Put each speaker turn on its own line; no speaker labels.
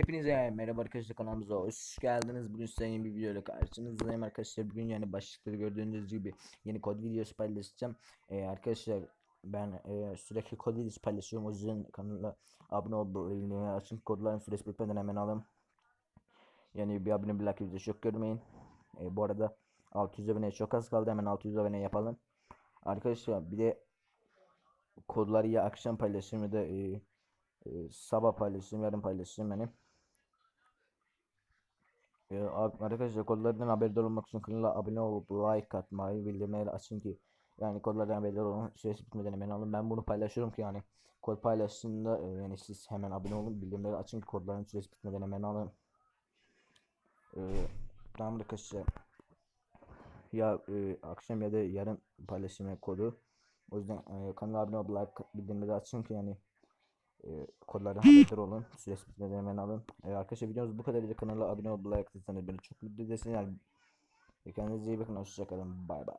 Hepinize merhaba arkadaşlar kanalımıza hoş geldiniz. Bugün size yeni bir videoyla karşınızdayım arkadaşlar. Bugün yani başlıkları gördüğünüz gibi yeni kod videosu paylaşacağım. Ee, arkadaşlar ben e, sürekli kod videosu paylaşıyorum. O yüzden kanala abone ol bildirimleri açın. Kodların süresi bitmeden hemen alın. Yani bir abone bir like videosu çok görmeyin. Ee, bu arada 600 aboneye çok az kaldı. Hemen 600 abone yapalım. Arkadaşlar bir de kodları ya akşam paylaşayım ya da e, e, sabah paylaşayım yarın paylaşayım yani. Ee, ar- arkadaşlar kodlardan haberdar olmak için kanala abone olup like atmayı bildirimleri açın ki yani kodlardan haberdar olun. Süresi bitmeden hemen alın. Ben bunu paylaşıyorum ki yani kod paylaştığında e, yani siz hemen abone olun bildirimleri açın ki kodların süresi bitmeden hemen alın. Ee, tamam arkadaşlar. Ya e, akşam ya da yarın paylaşayım kodu. O yüzden e, kanala abone olup like bildirimleri açın ki yani e, kodlardan haberdar olun. Süresi bitmeden hemen alın. E, arkadaşlar videomuz bu kadar. Kanala abone olup like atırsanız beni çok mutlu edersiniz. Yani, kendinize iyi bakın. Hoşçakalın. Bay bay.